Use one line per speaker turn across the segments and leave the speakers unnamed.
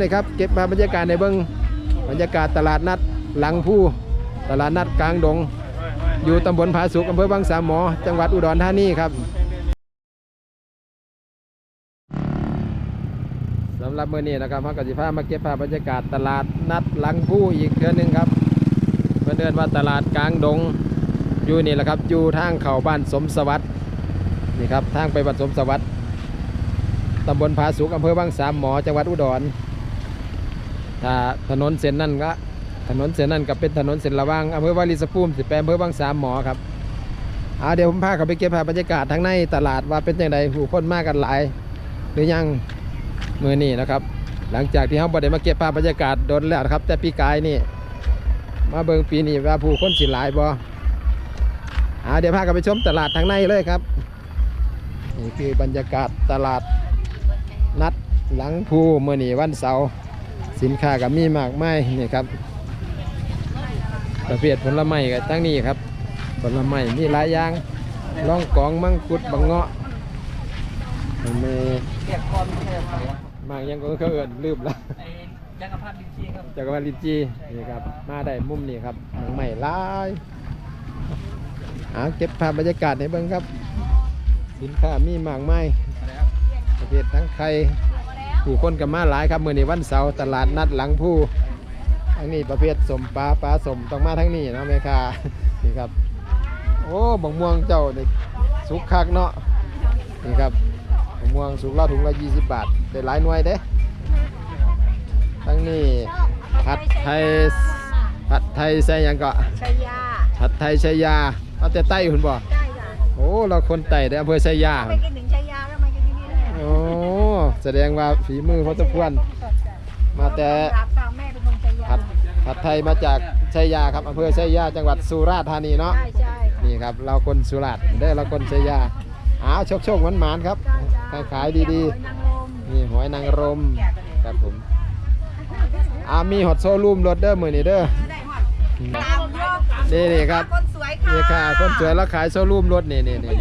นี่ครับเก็บมาบรรยากาศในเบิ้งบรรยากาศตลาดนัดหลังผู้ตลาดนัดกลางดง อยู่ตำบลผาสุกอำเภอบางสามหมอ จังหวัดอุดรธานีครับสำหรับเมื้อนี้นะครับพระกสิภามาเก็บภาพบรรยากาศตลาดนัดหลังผู้อีกเทื่อหนึงครับเพื่อนเดินว่าตลาดกลางดงอยู่นี่แหละครับอยู่ทางเข้าบ้านสมสวัสดิ์นี่ครับทางไปบ้านสมสวัสดิ์ตำบลผาสุกอำเภอบางสามหมอจังหวัดอุดร ถ้าถนนเส้นนั่นก็ ถนนเส้นนั่นก็เป็นถนนเส้นระว่างอำเภอวาริสภูมิสิไปมอำเภอบางสามหมอครับเอาเดี๋ยวผมพาเขาไปเก็บภาพบรรยากาศทางในตลาดว่าเป็นอยังไงผู้คนมากกันหลาย หรือยังมือนี่นะครับ หลังจากที่เขาบ่ได้มาเก็บภาพบรรยากาศโดนแล้วครับ แต่ปีกายนี่ มาเบิงปีนี้ว่าผู้คนสิหลายบ่อ่าเดี๋ยวพากันไปชมตลาดทางในเลยครับนี่คือบรรยากาศตลาดนัดหลังภูเมื่อนี้วันเสาร์ สินค้าก็มีมากมายนี่ครับ ประเภทผลไม้ก็ตั้งนี้ครับ ผลไม้มีหลายอย่างล่องกองมังคุดบังเงาะมันมี
เรียกคอนไม่ใช่เหรอ
มากยังก็เขาเอินลืมละ
ไอ้จักรพรรดิจีครับ
จากรวาลลินจีนี่ครับ มาได้มุมนี้ครับหนังใหม่หลายอ่าเก็บภาพบรรยากาศในเบิ้งครับ สินค้ามีมากมายประเภททั้งไข่ ผู้คนกับมาหลายครับเมื่อนี้วันเสาร์ตลาดนัดหลังผู้ทั้งนี้ประเภทสมปลาปลาสมต้องมาทั้งนี้เนาะแม่ค้านี่ครับ โอ้บักม่วงเจ้านี่สุกคักเนาะนี่ครับบักม่วงสุกละถุงละ20บาทได้หลายหน่วยเด้ทั้งนี้ผัดไทยผัดไทยใส่หยังก็
ชัยยา
ผัดไทยชัยยาเอาแต่ใต้คุณบ่
ได้จ้ะ
โอ้เราคนไต่ในอำเภอชัยยา
ไปกินถึงชัยยา
สดงว่าฝีมือพอสมควรมาแต่
รับตามแม่เป็นคนชัยยา
ผัดผัดไทยมาจากชัยยาครับอำเภอชัยยาจังหวัดสุราษฎร์ธานีเนาะ
ใช่ใช่ค่ะ
นี่ครับเราคนสุราษฎร์ได้อเราคนชัยยาอ้าวโชคโชคหวานหมานๆครับ
จ้า
ขายๆดี
หอยนางรม
ๆนี่หอยนางรมครับผมอ่ามีฮอตโซลูมรถเด้อมือนี่เด้อ
ได้หอดตามยอด
นี่นี่ครับ
คนสวยค่ะ
นี่ค่ะคนสวยแล้วขายโซลูมรถนี่นี่นี่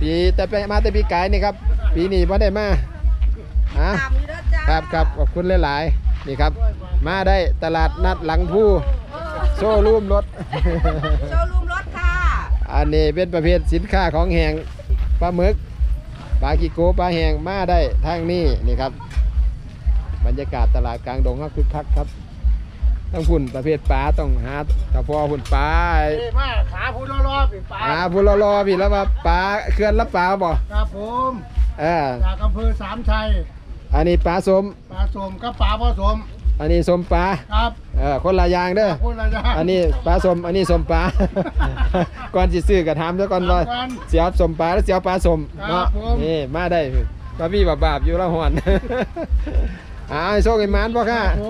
ปีแต่ไปมาแต่ปีกายนี่ครับ ปีนี้พอได้มา ฮะ
ตามอยู่เด้อจ้า
ครับครับขอบคุณหลายๆนี่ครับ มาได้ตลาดนัดหลังผู้โชว์รูมรถ
โชว์รูมรถค่ะ
อันนี้เป็นประเภทสินค้าของแหงปลาหมึกปลากิโกปลาแหงมาได้ทางนี้นี่ครับ บรรยากาศตลาดกลางดงก็คึกคักครับต้องพุ่นประเภทปลาต้องหาถ้าพอพุ่นปลา
นี่มาขาพูดรอบๆอีกปลา
หาพุ่นรอๆพี่แล้วว่าปลาเคลื่อนรับปลาบ่
ครับผม
เออ
จากอำเภอสามชัย
อันนี้ปลาสม
ปลาสมกับปลาผสม
อันนี้สมปลา
ครับ
เออคนละอย่างเด้อ
พูดอะไรนะ
อันนี้ปลาสม อันนี้สมปลา ก่อนสิซื้อก็ถามซะก่อนว่า
ถามก่อน
เสียวสมปลาหรือเสียวปลาสม
ครับ
เนาะ
ผม
นี่มาได้ก็มีบาบาบๆอยู่ละหอนอ่าให้โชคให้หมานบ่ค่ะ
ผ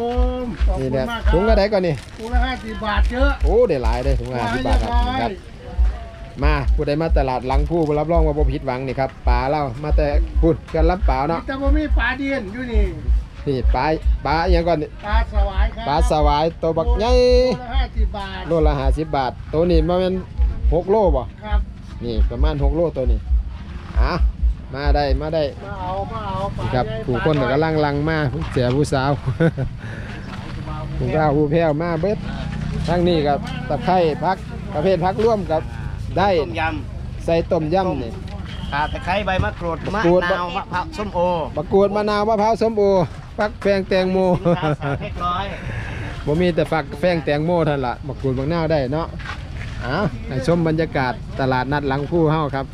มขอบ
นี่
คุณ
เนี่ย
มากครับ
ถุงก็ได้ก่อนนี่
ถุงละห้าสิบบาทเยอะ
โอ้ได้หลายได้ถุงละ50บาทครับ
เรีย
ครับ
อย
มาผู้ใดมาตลาดหลังผู้รับรองว่าบ่ผิดหวังนี่ครับปลาเล่ามาแต่พูดกันลำเปล่าเนาะ
แต่ว่ามีปลาเดียนอยู่นี่
นี่ปลาปลาอหยังก่อนนี่
ปลาสวายครับ
ปลาสวายตัวบักใหญ่
ถุงละห้าสิบบาท
โลละ50บาท ตัวนี้มันเป็น6โลบ่
ครับ
นี่ประมาณ6โลตัวนี้อะมาได้มาได้
มาเอามาเอาปลา
ครับ
ใหญ่
ผู้คนก็กำลังลังมาผู้เสียผู้สาวผู้สาวผู้แพ้วมาเบิดทั้งนี้กับตะไคร้พักประเภทพักร่วมกับ ได้
ต้มย
ใส่ต้มยำนี่ำ
ขาตะไคร้ใบมะกรูดมะ
กรูด
นาวมะพร้าวส้มโอ
มะกรูดมะนาวมะพร้าวส้มโอฟักแฟงแตงโม
สินค้าสามเรียบร้อย
บ่มีแต่ฟักแฟงแตงโมเท่านนละมะกรูดมะนาวได้เนาะอ้าวให้ชมบรรยากาศตลาดนัดหลังผู้เฮาครับ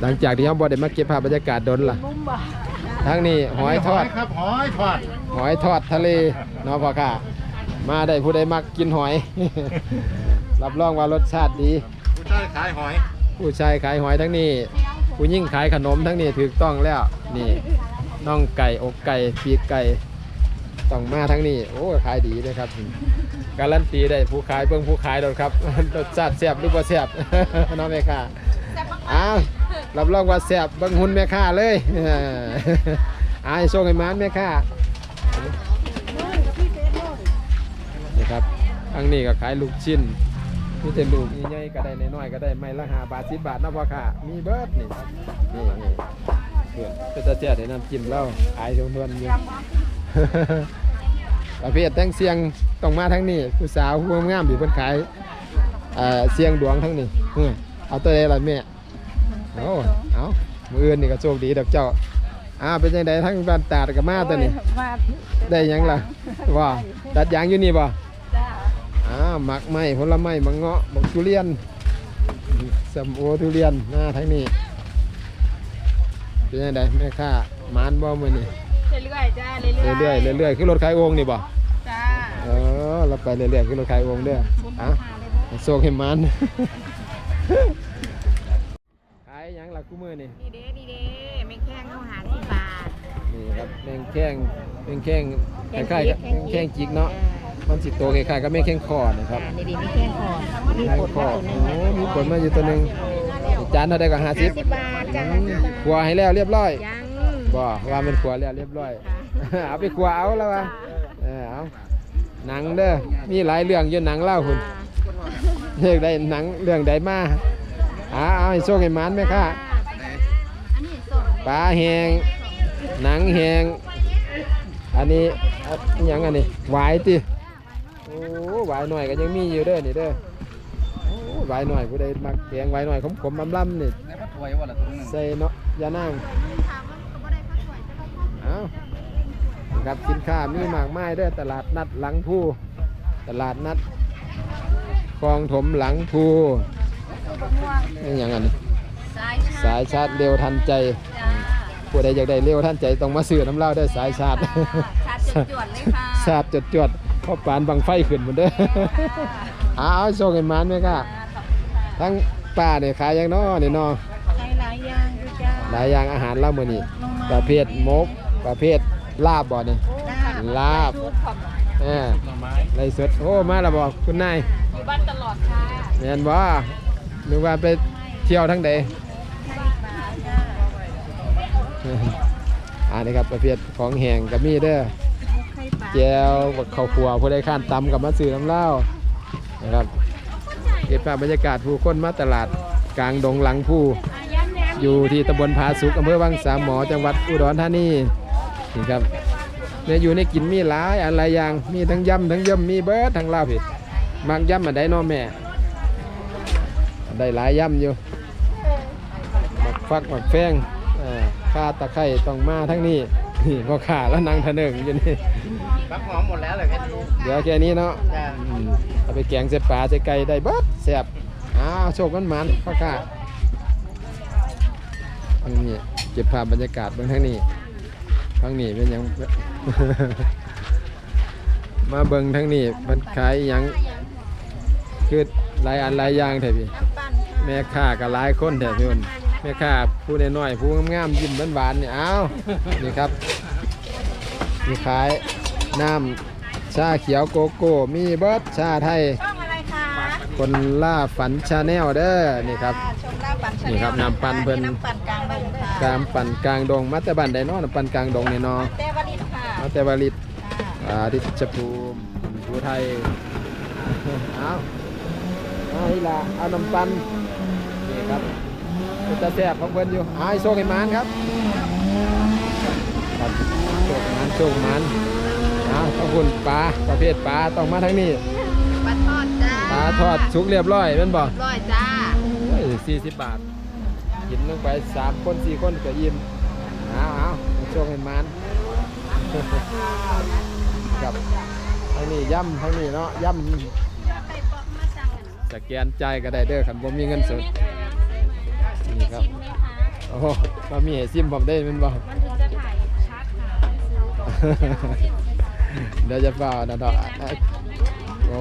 หลังจากที่เฮาบ่ได้มาเก็บภาพบรรยากาศดนล่ะ
มุมบ่
ทั้งนี้หอยทอด
ครับหอยทอด
หอยทอดทะเลเนาะพ่อค่ะ มาได้ผู้ใดมักกินหอย รับรองว่ารสชาติดี
ผู้ชายขายหอย
ผู้ชายขายหอยทั้งนี้ ผู้ยิ่งขายขนมทั้งนี้ถูกต้องแล้ว นี่น่องไก่อกไก่ปีกไก่ต้องมาทั้งนี้ โอ้ขายดีเลยครับ การันตีได้ผู้ขายเบิ่งผู้ขายโดนครับรสชาติแซ่บหรือบ่แซ่บน้องแม่ค้าอ้าวรับรองว่าแซ่บเบิ่งหุ่นแม่ค้าเลยอ้ายโชคให้หมานแม่ค้านี่ครับอังนี้ก็ขายลูกชิ้น มีแต่ลูกใหญ่ๆก็ได้น้อยๆก็ได้ไม่ละห้าบาทสิบบาทนะพ่อค่ะมีเบิร์ดนี่นี่นี่เพื่อนเป็นตาเสียดให้น้ำจิ้มเราขายชมเพื่อนอยู่ประเภทแต่งเสียงต้องมาทั้งนี้ผู้สาวผู้งามๆที่เพิ่นขายเอ่อเสียงดวงทั้งนี้เออเอาตัวใดล่ะแม่เอาเอามืออื่นนี่ก็โชคดีดอกเจ้าอ้าวเป็นจังไดทั้งบ้านตาดกับมาตัวนี้
มา
ได้หยังล่ะว่าตัดยางอยู่นี่บ่
จ้า
อ้าว หมักไม้ผลไม้มังเงาะบักทุเรียนสมโอทุเรียนหน้าทั้งนี้เป็นยังไงแม่ค้ามานบ่มื้อนี้
เรื่อยๆจ้าเรื่อย
เรื่อยๆเรื่อยๆคือรถขายโอ่งนี่บ่
ๆจ้า
เออเราไปเรื่อยๆคือรถขายโอ่งเด้ออะโชคให้มันขายหยังล่ะกูมื้อนี่
ดีเด้ดีเด้ไม่แข้งเข้าหาสิบบาท
นี่ครับแมงแข้งแมงแข้งคล้ายๆกับแมงแข้งจิกเนาะ มันสิโตคล้ายๆกับแมงแข้งคอนะครับ
ดีดีไม่แข้งคอมี
แมง
ขน
คอ
มาตัวหนึ
โอ้
ง
มีผลมาอยู่ตัวหนึงจานเท่าใดก็50
สิบบาทจ้า
ขัวให้แล้วเรียบร้อย
ยัง
บ่ว่ามันขัวแล้วเรียบร้อย เอาไปขัวเอาแล้ววะเออเอาหนังเด้อมีหลายเรื่องอยู่หนังเล่าคุณเลือกได้หนังเรื่องใดมาเอาเอาให้โชคให้หมันไหมค่ะ
อันนี้ส่ง
ปลาแหงหนังแหงอันนี้อันอิหยังอันนี้หวายติ โอ้หวายหน่อยก็ยังมีอยู่เด้อนี่เด้อโอ้หวายหน่อยผู้ใดมักแกงหวายหน่อยขมๆลำๆนี่
ในพัดถวยว่าละตัวนึง
ใส่เนาะยานั่งเอาครับสินค้ามีมากมายเด้อตลาดนัดหลังผู้ตลาดนัดคลองถมหลังผู้นี่อย่างนั้น
สาย
สายชาร์จเร็วทันใจ
จ้า
ผู้ใดอยากได้เร็วทันใจต้องมาซื้อน้ำเหล้าได้อสายชาร์จ
ชาจวดๆเลยค่ะ
ชาร์จจดจดๆเพราะปานบังไฟขึ้นหมดเด้อเอาเอาโชคให้มันไหมค่ะทั้งป้าเนี่ยขายอย่างน้อนี่น้อ
ใช้หลายอย่างอยู่จ้า
หลายอย่างอาหารเล่ามื้อนี้ประเภทมกประเภทลาบบ่เนี่ยลาบ
ชุดของ
เออไรสดโอ้มาแล้วบอกคุณนาย
อยู่บ้านตลอดค่ะ
แม่นบ่นึกว่าไปเที่ยวทั้งใด
ให้ปลาจ้า
อันนี้ครับประเภทของแห้งก็มีเด้อ
ให้ปลา
แจวบักข้าวคั่วผู้ใดข้านตำกับมาซื้อน้ำเหล้านะครับเก็บภาพบรรยากาศผู้คนมาตลาดกลางดงหลังผู้
อยู่
ที่ตำบลผาสุกอำเภอวังสามหมอจังหวัดอุดรธานีนี่ครับเนี่ยอยู่ในกินมีหลายอันหลายอย่างมีทั้งยำทั้งยำมีเบิร์ดทั้งลาบเผ็ดมักยำอันใดเน้อแม่ได้หลายยำอยู่หมักฟักหมักแฟงอ่อข้าตะไคร่ต้องมาทั้งนี้ นี่ก็ขาแล้วนางทะเนึงอยู่นี่
รับหอมหมดแล้วเลยแค่นี้
เดี๋ยวแค่นี้เนาะ
จ้า
อืมเอาไปแกงใส่ปลาใส่ไก่ได้เบิดแซ่บอ้าวโชคมันมันพ่อข้าทางนี้เก็บภาพบรรยากาศเบื้องทางนี้ทางนี้เป็นหยัง มาเบิ่งทางนี้มันขายอิหยังคือหลายอันหลายอย่างแท้พี่
น้ำปั่นค่ะ
แม่ค้าก็หลายคนแท้พี่มัน แม่ค้าผู้น้อยๆผู้งามๆยิ้มหวานๆนี่อ้าวนี่ครับมีขายน้ำชาเขียวโกโก้มีเบิร์ดชาไทย
ช่องอะไรคะ
คนล่าฝันชาแนลเด้อนี่ครับ
ชมหน้าปั่นชาแนี่
ครับน้ำปั่นเพิ่น
น้ำปั่นกลางดงค่ะ
กามปั่นกลางดงมาแต่บ้านใดเนาะน้ำปั่นกลางดงนี่เนาะ
เต้วลิตค่ะ
มาแต่วาริตอ่าที่ชจภูมิภูไทยเอาเอาอีหล่ะเอาน้ำปั่นนี่ครับ เป็นตาแซ่บของเพิ่นอยู่เอาให้โชคให้หมานครับครับโชคให้หมานโชคให้หมานเอาขอบคุณปลาประเภทปลาต้องมาทางนี้
ปลาทอดจ้า
ปลาทอดสุกเรียบร้อยแม่นบ่
ร้อยจ้า
สี่สิบบาทกินลงไปสามคนสี่คนก็อิ่มเอาเอาช่วงเห็นมันกับทางนี้ย่ำทางนี้เนาะย่ำสแกนใจายก็ได้เด้อคันบ่มีเงินสดนี่ ครับโอ้โหมามีให้ซิมผมได้แมันบ่
มันถึงจะถ่ายชัดค่ะ
เดี๋ยวจะเฝ้านะดอกอะโอ้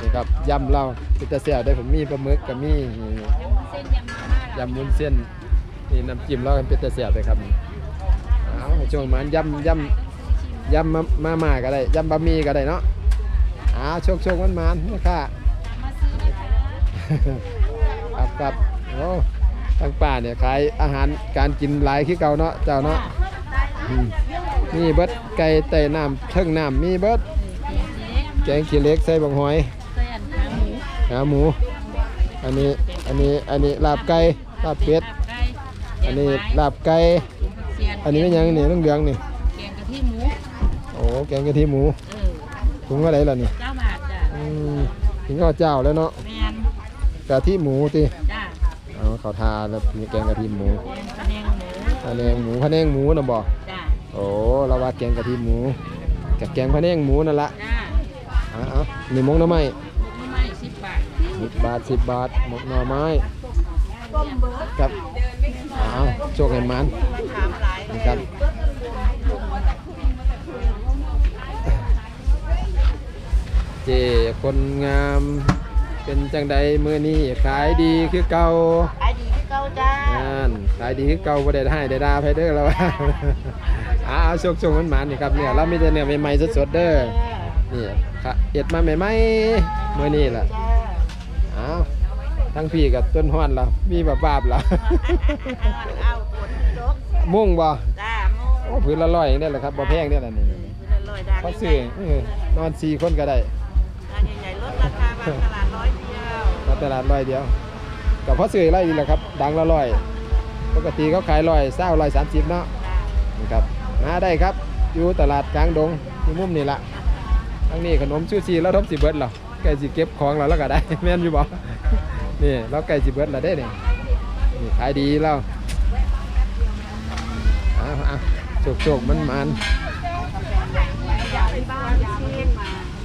นี่ครับย่ำเราพิตาเสียได้ผมมีปลาหมึกกับมีนี่
เส้นยำมาม่ายำ
วุ้นเส้นนี่น้ำจิ้มเรากันเป็นตาเสียบเลยครับเอาให้ช่วงมันยำยำยำมามาม่าก็ได้ยำบะหมี่ก็ได้เนาะเอาโชคโชคมันมันนี่ค่ะครับครับโอ้ ทางป่าเนี่ยขายอาหารการกินหลายขี้เก่าเนาะเจ้าเนาะอืมมีเบิดไก่ไต่น้ำเทิงน้ำมีเบิดแกงขี้เหล็กใส่บังหอย
เส้นขาหมู
ขาหมู อันนี้อันนี้อันนี้ลาบไก่ลาบเป็ด
ไก่
อันนี้ลาบไก่
เสียน
อันนี้เป็นหยังนี่เรื่องเดืองๆนี่
แกงกะทิหมู
โอ้แกงกะทิหมู
เออ
ถุงอะไรล่ะนี่
เจ้าบาทจ้ะ
อืมถึงก็เจ้าแล้วเนาะ
แมน
กะทิหมูติ
จ้า
เอาเขาทาแล้วมีแกงกะทิหมู
แมนคะแนนหมู
พะแนงหมูพะแนงหมูนะบ่
จ้า
โอ้เราว่าแกงกะทิหมูกับแกงพะแนงหมูนั่นละ
จ้า
เอ้าวนี่มงหน้ำไม้
ไม่ไม่สิบบาท
สิบบาทสิบบาทหมกหน่อไม้ครับอ้าวโชคให้มันนะครับเจคนงามเป็นจังใดมือนี้ขายดีคือเก่า
ขายดีที่เก้าจ้า
นั่นขายดีคือเก่าบ่ได้ให้ได้ดาไผเด้อแล้วว่าอ้าวโชคโชคมันหมันนี่ครับเนี่ยเรามีแต่เนื้อใหม่ๆสดๆเด้อนี่ค่ะเอ็ดมาใหม่ๆมื้อนี้ล่ะ
จ้า
อ้าวทั้งพี่กับต้นฮ้อนเรามีแบบบาบเรา
เอาปวดโจ๊ก
มุ่งบ่
จ้าโม
โอ้พื้นละร้อยนี่แหละครับบ่แพงเนี่ยแหละนี่
ลอยดัง
เขาซื้อเออนอนสี่คนก็ได้
งานใหญ่ๆลดราคามาตลาดร้อยเดียว
มาตลาดร้อยเดียวกับพ่อซื้อไรนี่แหละครับ ดังละร้อย ปกติเขาขายร้อยเศร้าร้อยสามสิบเนาะนี่ครับมาได้ครับ อยู่ตลาดกลางดงที่มุมนี่ละทั้งนี้ขนมชูชีแล้วทบสิเบิร์ดเหรอใกล้สิเก็บของเราแล้วก็ได้แม่นอยู่บ่นี่เราใกล้สิเบิร์ดแล้วได้เนี่ยนี่ขายดีแล้วเอาเอาโชคโชคมันมัน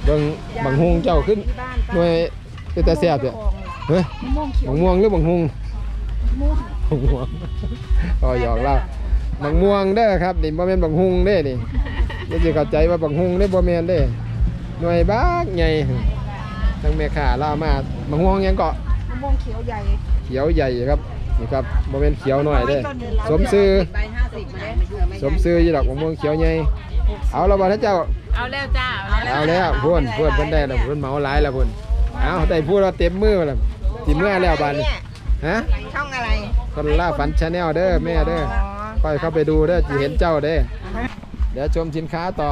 บิ่งบังฮงเจ้าขึ้นหน่วยเป็นตาแซ่บเนี่ยเฮ้ยบังม่วงหรือบังฮง บังม่วงก็หยอกเราบังม่วงเด้อครับนี่บ่แม่นบังฮุงเด้นี่เดี๋ยวสิเข้าใจว่าบังฮุงเด้บ่แม่นเด้หน่วยบักใหญ่ทั้งแม่ค้าเรามาบังม่วงหยังเกาะ
มะม่วงเขียวใหญ่
เขียวใหญ่ครับนี่ครับโมเมนเขียวหน่อยเด้สมซื้อ
ใบห้าสิบมาได้
สมซื้อยี่ดอกมะม่วงเขียวใหญ่เอาและบ่ท่านเจ้า
เอาแล้วจ้า
เอาแล้วพูนพูนเพิ่นได้แล้วเพิ่นเหมาหลายแล้วพุ่นเอาได้พูดว่าเต็มมือแล้วเต็มมือแล้วบาดนี้ฮะ
ช่องอะไร
คนล่าฝันชาแนลเด้อแม่เด้อค่อยเข้าไปดูเด้อจะเห็นเจ้าเด้อเดี๋ยวชมสินค้าต่อ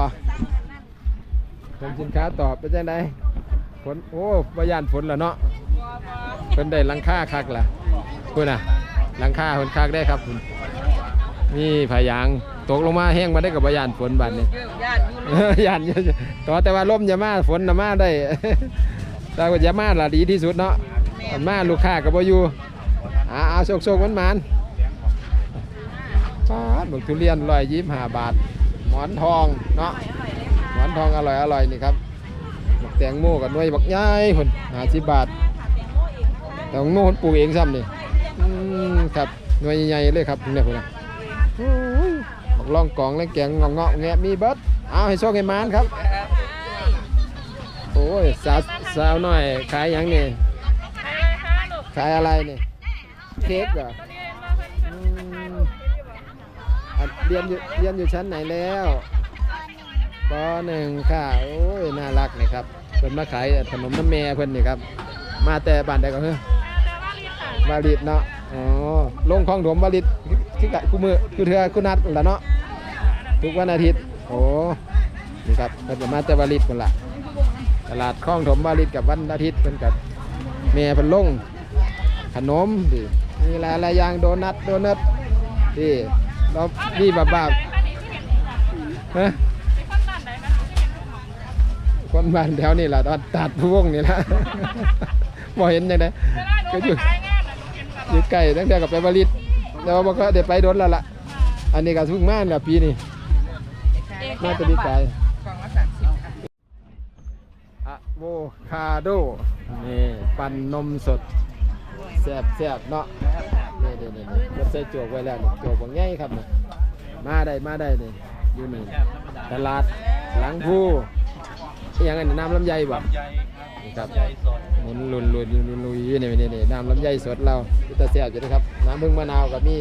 ชมสินค้าต่อเป็นจังไดฝนโอ้บ่ย่านฝนแล้วเนาะเพิ่นได้หลังคาคักล่ะพุ่นน่ะหลังคาเพิ่นคักได้ครับพุ่นนี่ผายางตกลงมาแห้งมาได้กับบ่ย่านฝนบัดนี้
ญาติอยู่
ย่านอยู่ต่อแต่ว่าลมอย่ามาฝนน่ะมาได้แต่ว่าอย่ามาล่ะดีที่สุดเนาะมันมาลูกค้าก็บ่อยู่ อ่าเอาโชคๆมันมันๆป้าดบักทุเรียน125บาท หมอนทองเนาะหมอนทองอร่อยอร่อยนี่ครับบักแตงโมกับน่วยบักใหญ่พุ่น50บาทแตงโมเพิ่นปลูกเองซ้ำนี่อครับหน่วยใหญ่เลยครับเนี่ยพุ่นนะโอ้ยบักล่องกองและแกงงอกเงาะแงะมีเบิร์ดเอาให้โชคให้มานครับโอ้ยสาวสาวหน่อยขายยังนี่ขายอะไรนี่ เค้กเหรออืมอะเรียนอยู่เรียนอยู่ชั้นไหนแล้วปหนึ่งค่ะโอ้ยน่ารักนี่ครับเพิ่นมาขายขนมน้ำแม่เพิ่นนี่ครับ มาแต่บ้านใดก็เฮ้วาลิดเนาะอ๋อลงคลองถมวาลิดคือกับคู่มือคือเธอคุณนัดละเนาะทุกวันอาทิตย์โอ้นี่ครับเพิ่นจะมาแต่วาลิดคนละตลาดคลองถมวาริดกับวันอาทิตย์เป็นกับแม่เป็นลงขนมดิ มีหลายหลายอย่างโดนัทโดนัทดิเราดีแบบแบบฮะคนบ้านแถวนี่แหละตอนตัดพวงนี่แหละบ่เห็นยังไงก็อยู่อยู่ใกล้ตั้งแต่กับไปวาริดแต่ว่าบ่ก็เดี๋ยวไปโดนแล้วล่ะ อันนี้ก็เพิ่งมาเนี่ยปีนี้น่าจะดีไกลอะโวคาโด นี่ ปั่นนมสด แซ่บแซ่บเนาะนี่นี่นี่นี่รถใส่จวกไว้แล้วนี่จวกบางใหญ่ครับนี่มาได้มาได้นี่อยู่นี่ตลาดหลังผู้อิหยังไงน้ำลำไยบ่ครับหมุนลุนลุนลุนลุยนี่นี่นี่น้ำลำไยสดเราอยู่ตาแซ่บอยู่นะครับน้ำพึ่งมะนาวกับมี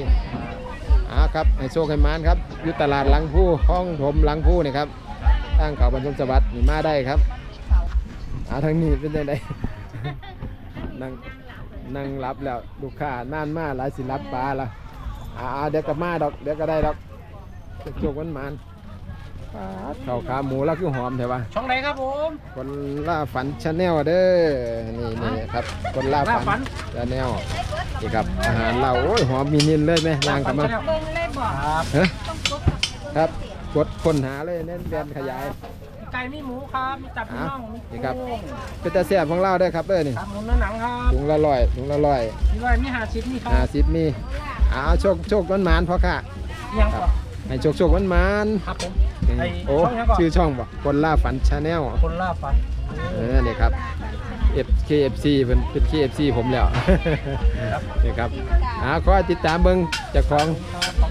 อ่าครับให้โชคให้มานครับอยู่ตลาดหลังผู้ห้องถมหลังผู้นี่ครับตั้งเขาบรรจงสวัสดิ์นี่มาได้ครับอ่าทางนี้เป็นยังไงนั่ง นั่งรับแล้วลูกค้านานมาหลายสิรับปลาละอ่าเดี๋ยวก็มาดอกเดี๋ยวก็ได้ดอกจุกมันมันปาดเข่าขาหมูแล้วคือหอมใช่ปะ
ช่องไหนครับผม
คนล่าฝันชาแนลเด้อนี่นี่ครับคนล่าฝันชาแนลนี่ครับอาหารเราโอ้ยหอมมีนินเลยไหมนางกับมัน
ครับ
ฮะครับกดค้นหาเลยเน้นแบนขยาย
ไก่มีหมูครับมีตับมี
อะ
น่องมี
นี่ครับ
กุ้ง
เป็นตาแซ่บของเราเด้อครับเด้อนี่
ครับหมูเนื้อหนังครับ
ถุงละร้อยถุงละร้อย
มีร้อยมีหาชิปนี่ค
ห้า
รับ
สิบมีเอาโชคโชคมันหมานพ่อค่ะ
ยังก่อน
ให้โชคโชคมันหมาน
ครับผมไอ้
โอ้
ช่องยังก่อน
ชื่อช่องบ่คนล่าฝันชาแนล
คนล่าฟัน
เออนี่ครับ F KFC เป็นเป็น KFC ผมแล้วนี่ครับอ่าขอให้ติดตามเบิ่งเจากของ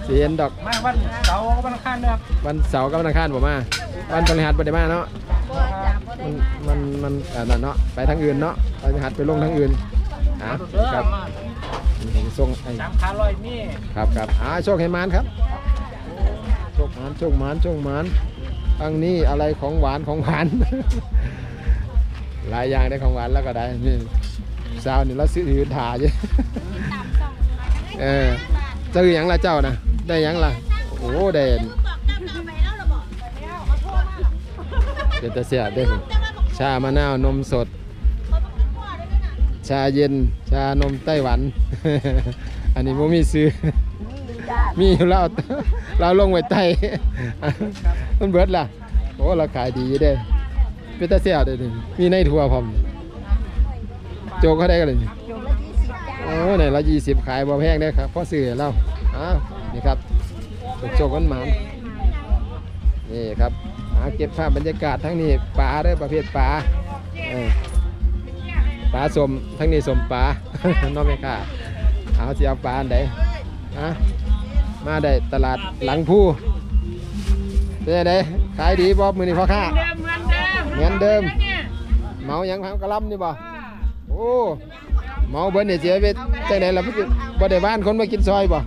สิเห็นดอก
มาวันเสาร์วันอังคารนะครับ
วันเสาร์กับวันอังคารผมมา วันพฤหัสบ่ได้มาเนาะมันมันมันอ่านั่นเนาะไปทางอื่นเนาะไปพฤหัสไปลงทางอื่นอ่า
เด้อ
ครับ
มา
ผมส่งไอ้
สามขาลอยมี
ครับครับอ่าโชคให้มานครับโชคหมานโชคหมานโชคหมานทางนี้อะไรของหวานของหวาน หลายอย่างได้ของหวานแล้วก็ได้นี่สาวนี่เราซื้อถือถ่าอยู่เออเจอหยังละเจ้านะได้หยังละโอ้ได้เป็นตเสียได้ชามะนาวนมสด ชาเย็นชานมไต้หวัน อันนี้ผมมีซื้อมีอยู่แล้วเราลงไว้ใต้มันเบิดล่ะโอ้เราขายดีอยู่เด้ เป็นตาเสียเด้อนี่มีในทัวพร้อมโจกเขาได้กันเลยโอ้ไหนละยี่สิบขายบ่แพงได้ครับพ่อซื้อเราอ้าวนี่ครับโจกกันหมานนี่ครับหาเก็บภาพบรรยากาศทั้งนี้ปลาเด้ประเภทปลาปลาสมทั้งนี้สมปลาน้องแม่ค่ะเอาสิเอาปลาอันใดอะมาได้ตลาดหลังผู้เป็นไงขายดีบ่มือนี้พ่อค้า
เหมือนเดิม
เหมือนเดิม เมาหยังพังกะลำนี่บ่โอ้เมาเบิ้เนี่ยเสียไปจังไหนล่ะพี่บ่ได้บ้านคนมากินซอยบ่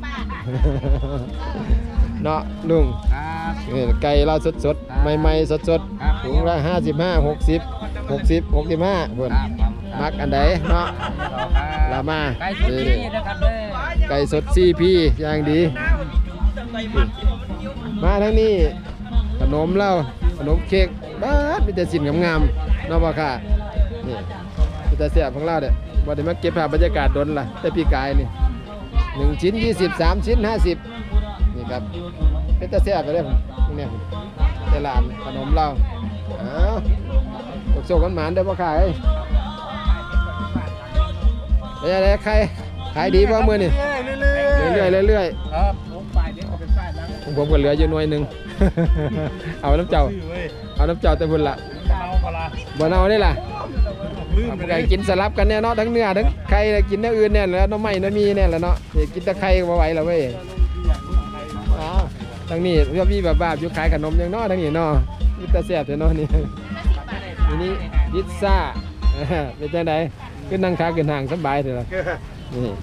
เนาะลุง
ครับ
นี่ไก่เราสดสดๆใหม่ๆสดสด
ครับ
ถุงละห้าสิบห้าหกสิบหกสิบหกสิบห้าเพิ่น
ครับครับ
มักอันใดเนาะ
ต่อครับ
ลามา
ไก่สุกี้
นี่
นะครับเด้อ
ไก่สดซีพีอย่างดี มาทั้งนี้ขนมเราขนมเค้ก บ้าดมีแต่สินงามๆเนาะบ่ค่ะนี่มีแต่เสียบของเราเด้อบ่ได้มาเก็บภาพบรรยากาศดนล่ะ แต่ปีกายนี่หนึ่งชิ้นยี่สิบสามชิ้นห้าสิบนี่ครับเป็นแต่เสียบไปเลยผมพวกเนี่ยแต่ลานขนมเราอ้าวตกโซกันหมานเด้อบ่ค่ะเอ้ยเป็นยังไงใครขายดีบ่มื้อนี่เรื่อยๆเรื่อยๆ
ครับ
ผมฝ่ายเดี๋ยว
ผมก็เหลืออยู่หน่วยหนึ่ง เอาน้ำเจ้า เอาน้ำเจ้าแต่พุ่นละ
เอาปลา
บ่เอาได้ล่ะไก่กินสลับกันเนี่ยเนาะทั้งเนื้อทั้งไข่แล้วกินเนื้ออื่นเนี่ยแหล้วน้ำไม้น้ำมีเนี่ยแหละเนาะนี่กินแต่ไข่ก็บ่ไหวแล้วเว้ยอ้าวทั้งนี้เพื่อมีแบบบาบอยู่ขายขนมอย่างเนาะทั้งนี้เนาะมีแต่แซ่บแต่เนาะนี่ทีนี้พิซซ่าเออเป็นจังไดขึ้นนั่งขาขึ้นห่างสบายเถอะล่ะนี่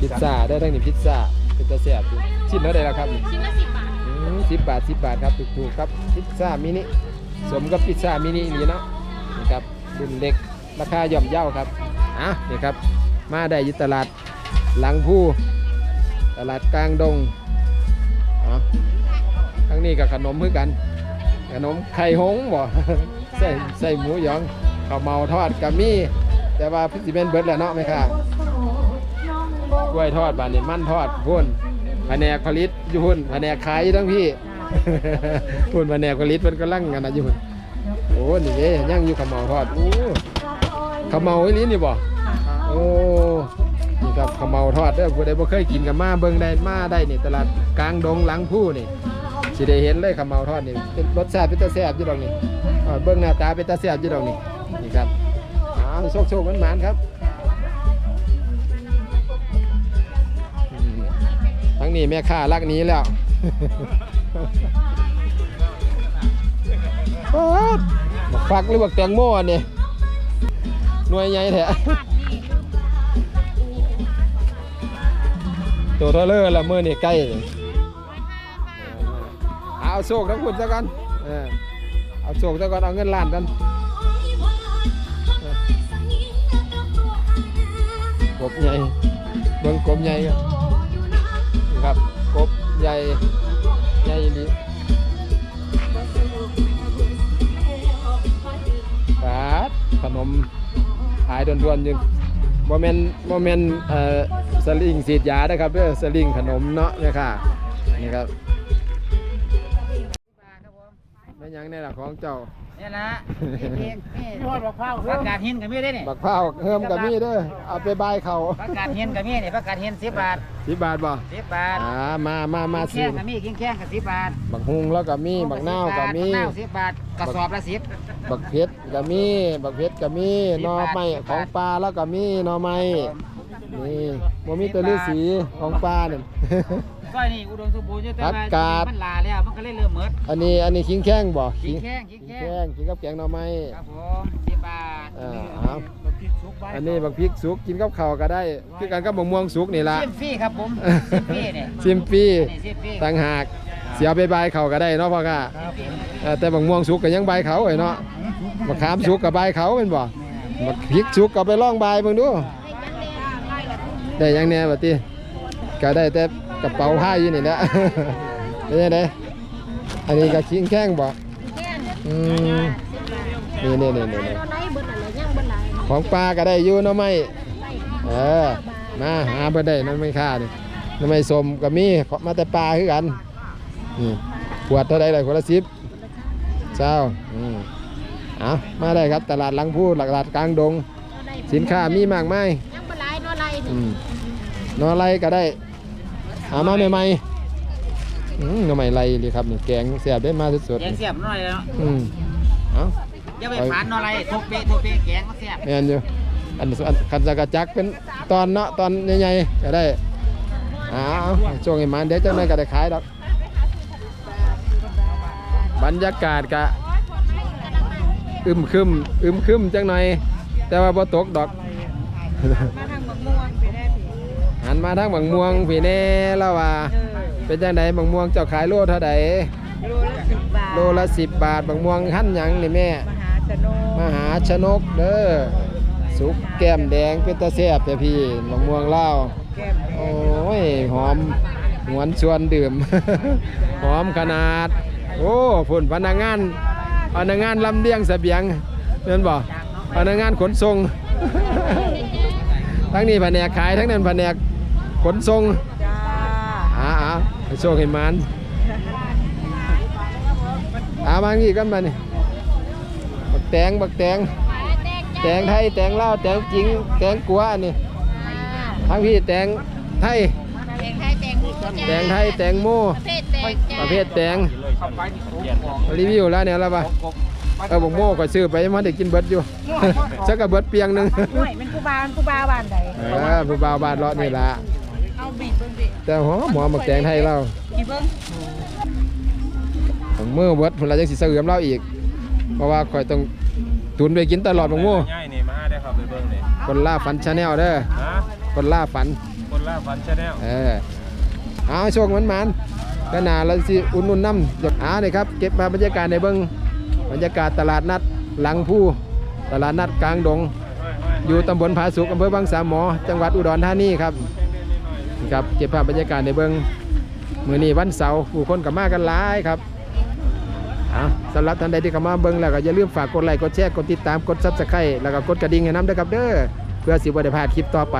พิซซ่าได้ทั้งนี้พิซซ่า เป็นแต่แซ่บอยู่ชิ้นเท่าใดล่ะครับนี่สิบบาทสิบบาทครับถูกๆครับพิซซ่ามินิสมกับพิซซ่ามินินี่เนาะนี่ครับรุ่นเล็กราคาย่อมเย่าครับอะนี่ครับ มาได้อยุตลาดหลังผู้ตลาดกลางดงอ๋อทั้งนี้กับขนมเพื่อกัน ขนมไข่หงส์บ่ใส่ใส่หมูหยองข้าวเมาทอดกับมีแต่ว่าพิซิเมนเบิร์ดแหล้วเนาะไหมค่ะ กล้วยทอดบานนี่มันทอดพุ่นแผนกผลิตอยู่หุ่นแผนกขายอยู่ทั้งพี่หุ่นแผนกผลิตมันก็ลั่งกันนะอยู่หุ่นโอ้นี่เด้ย่างอยู่ขาวเหมาทอดโอ้ขาวเหมาอีนี้นี่บ่โอ้นี่ครับขาวเหมาทอดเด้อผู้ใดบ่เคยกินกับมาเบิ่งได้มาได้นี่ตลาดกลางดงหลังผู้นี่สิได้เห็นเลยขาวเหมาทอดนี่เป็นรสชาติเป็นตาแซ่บอยู่ดอกนี่อ่าเบิ่งหน้าตาเป็นตาแซ่บอยู่ดอกนี่นี่ครับอ้าวโชคโชคมันหมานๆครับ ทั้งนี้แม่ค้ารักนี้แล้วบักฟักหรือบักแตงโมอันนี้หน่วยใหญ่แท้ตัวเทเลอร์ละเมื่อนี่ใกล้เอาโชคทั้งคุณซะก่อนเอาโชคซะก่อนเอาเงินล้านกันกบใหญ่เบิ่งกบใหญ่กัน ใหญ่ใหญ่ดีปาดขนมขายด่วนๆอยังโมเมนโมเมนเอ่อสลิงสีดยานะครับเด้อสลิงขนมเนาะเนี่ยค่ะนี่ครับ ไม่ยังนี่แหละของเจ้า
เนี่ยนะ
เองแม่
พี่ฮอดบักพร้าว
ประกาศเห็นกับมีได้เนี่ย
บักเผาวเฮิมกับมีเด้อเอาไปบายเขา
ประกาศเห็นกับมีเนี่ยประกาศเห็นสิบบาท
สิบบาทบ่
สิบบาท
อ่ามามามา
แข้
สิ
งกับมีกินแข้งกับสิบบาท
บักฮุงแล้วก็มีบักนาวก็มี
บักนาวสิบบาทกระสอบละสิบ
บักเพชรก็มี บักเพชรก็มี
สิบบาท
หนอไม้ของปลาแล้วก็มีหนอไม้นี่บ่มีแต่ฤาษีของปลานั่น
ก้อยนี่อุดมสมบูรณ์อยู่แต่
ผั
ว่ากา
ด
มันลาแล้วมันก็เลยเริ่มหมด
อันนี้อันนี้ขิงแข้งบ่
ขิงแข้งขิง
ขิง
แข้
แข้
ง
งกินกับแกงหน่อไม้
ครับผมสิบบาท
อ่าเอา
บักพริกสุกใบ
อันนี้บักพริกสุกกินกับข้าวก็ได้คือกันกับบักม่วงสุกนี่ล่ะ
ซิมฟรีครับผมซิมฟรีเนี่ย
ซิมฟรี
อันนี้ซิมฟรี
ต่างหากเสียไปบายเขาก็ได้เนาะพ่อค่ะ
ครับผม
เออแต่บักม่วงสุกก็ยังบายเขาไอ้เนาะบักขามสุกก็บายเขาเป็นบ่บักพริกสุกก็ไปล่องบายเบิ่งดูได้หยังแหน่บัดนี้ก็ได้แต่ กระเป๋าผ้าอยู่นี่แหละเป็นจังไดอันนี้ก็ขิงแข้งบ่อืมนี่นี่นี่นี่นี่
ไหนเบิดอะไรยังเบิดหลาย
ของปลาก็ได้อยู่เนาะไม่เออมาหาเบ่ได้นั่นไม่ค่านี่น้ำไม่สมก็มีขอมาแต่ปลาคือกันนี่ขวดเท่าใดเลยขวดละสิบเจ้าอืมเอามาได้ครับตลาดหลังพูตลาดกลางดง สินค้ามีมากมาย
ยังเบิดหลายเนาะไร
อืมหนอไรก็ได้ เอามาใหม่ๆอืมหน่อไม้ไรเลยครับนี่แกงแซ่บได้มาสด
แกงเสียบหน่อยแล้ว
ๆอืมเอา
อย่าไปฝานเนาะอะไรทุบเปะทุบเปะแกงมันเสียบ
แม่นอยู่อันอันคันสกกะจักเป็นตอนเนาะตอนใหญ่ๆก็ได้เอาเอาช่วงนี้มันเดี๋ยวเจ้าหน่อยก็ได้ขายดอกบรรยากาศกะอึมครึมอึมครึมจังหน่อย แต่ว่าบ่ตกดอก
มาทางบา
งม่วงพี่แน่แล้วว่า เป็นจังไดบางม่วงเจ้าขายโลเท่าใด
โลละสิบบาท
โลละสิบบาทบางม่วงหั่นหยังนี่แม่
มหาชนก
มหาชนกเด้อสุกแก้มแดงเป็นตาแซ่บแต่พี่บางม่วงเล่าว
แก้มแด
โอ้
ง
ยหอมหวนชวนดื่ม หอมขนาด โอ้ผุ่นพนักงานพนักงานลำเลียงเสบียงเห็นบ่พนักงานขนส่ง ทั้งนี้แผนกขายทั้งนั้นแผนก ขนส่ง
จ้า
อ่าอ่าไปโชคให้มันอาบางทีกันมานี่บักแตงบักแตงแตงไทยแตงลาวแตงจริงแตงกัวอันนี่ทั้งพี่แตงไทย
แตงไทยแตงโม
แตงไทยแตงโม
ประเภทแตงจ้า
ประเภทแตง
เข้าไปที่สูงของ
รีวิวแล้วเนี่ยแล้วปะเออบอกโม่ก็ซื้อไปมันได้กินเบิดอยู่สักกะเบิดเปียงหนึง
ห่วยเป็นกูบาเป็นกูบาบ้านใด
เออผู้บ่าวบาดเลาะนี่ล่ะ
เอาบีบเบิ่งสิ
แต่หอมหอมบักแตงไทยเรา
กี่เบิ่ง
ของมือเบิดพุ่นละจังสิเสริมเราอีก เพราะว่าข่อยต้องตุนไปกินตลอดบักโม่
ง่ายนี่มาได้ครับไปเบิ่งนี่
คนล่าฝันชาแนลเด้อ
ฮะ
คนล่าฝัน
คนล่าฟันชาแนล
เออเอาโชคมันมันๆก็น่าเราสิอุ่นนุ่นน้ำหยดอาเลยครับเก็บมาบรรยากาศในเบิ้งบรรยากาศตลาดนัดหลังผู้ตลาดนัดกลางดง อยู่ตำบลผาสุกอำเภอบางสามหมอ จังหวัดอุดรธานีครับนี่ ครับเก็บภาพบรรยากาศในเบื้องมือนี้วันเสาร์ผู้คนกับมากันหลายครับสำหรับท่านใดที่เข้ามาเบิ้งแล้วก็อย่าลืมฝากกดไลค์กดแชร์กดติดตามกดซับสไครต์แล้วก็กดกระดิ่งให้น้ำด้วยครับเด้อเพื่อสิบ่ได้พลาดคลิปต่อไป